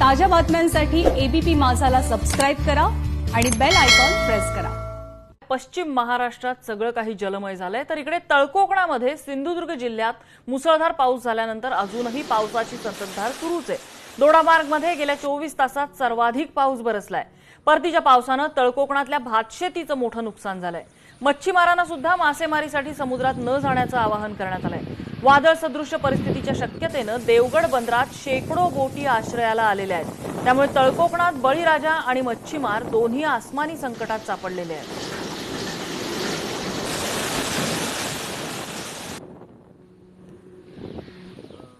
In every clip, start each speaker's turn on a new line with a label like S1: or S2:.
S1: ताज्या बातम्यांसाठी ABP माझाला subscribe करा आणि बेल आयकॉन प्रेस करा.
S2: पश्चिम महाराष्ट्रात सगळं काही जलमय झालंय तर इकडे तळकोकणामध्ये सिंधुदुर्ग जिल्ह्यात मुसळधार पाऊस झाल्यानंतर अजूनही पावसाची संततधार सुरूच आहे. दोडामार्गमध्ये गेल्या चोवीस तासात सर्वाधिक पाऊस बरसलाय. परतीच्या पावसानं तळकोकणातल्या भातशेतीचं मोठं नुकसान झालंय. मच्छीमारांना सुद्धा मासेमारीसाठी समुद्रात न जाण्याचं आवाहन करण्यात आलंय. वादळ सदृश्य परिस्थितीच्या शक्यतेनं देवगड बंदरात शेकडो बोटी आश्रयाला आलेल्या आहेत. त्यामुळे तळकोकणात बळीराजा आणि मच्छीमार दोन्ही आसमानी संकटात सापडलेले आहेत.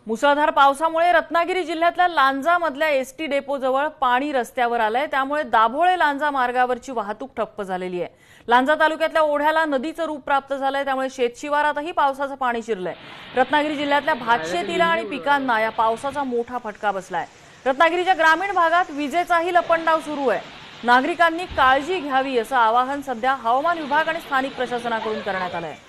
S2: मुसळधार पावसामुळे रत्नागिरी जिल्ह्यातल्या लांजामधल्या एस टी डेपोजवळ पाणी रस्त्यावर आलंय. त्यामुळे दाभोळे लांजा मार्गावरची वाहतूक ठप्प झालेली आहे. लांजा तालुक्यातल्या ओढ्याला नदीचं रूप प्राप्त झालंय. त्यामुळे शेतशिवारातही पावसाचं पाणी शिरलंय. रत्नागिरी जिल्ह्यातल्या भातशेतीला आणि पिकांना या पावसाचा मोठा फटका बसलाय. रत्नागिरीच्या ग्रामीण भागात विजेचाही लपंडाव सुरू आहे. नागरिकांनी काळजी घ्यावी असं आवाहन सध्या हवामान विभाग आणि स्थानिक प्रशासनाकडून करण्यात आलं आहे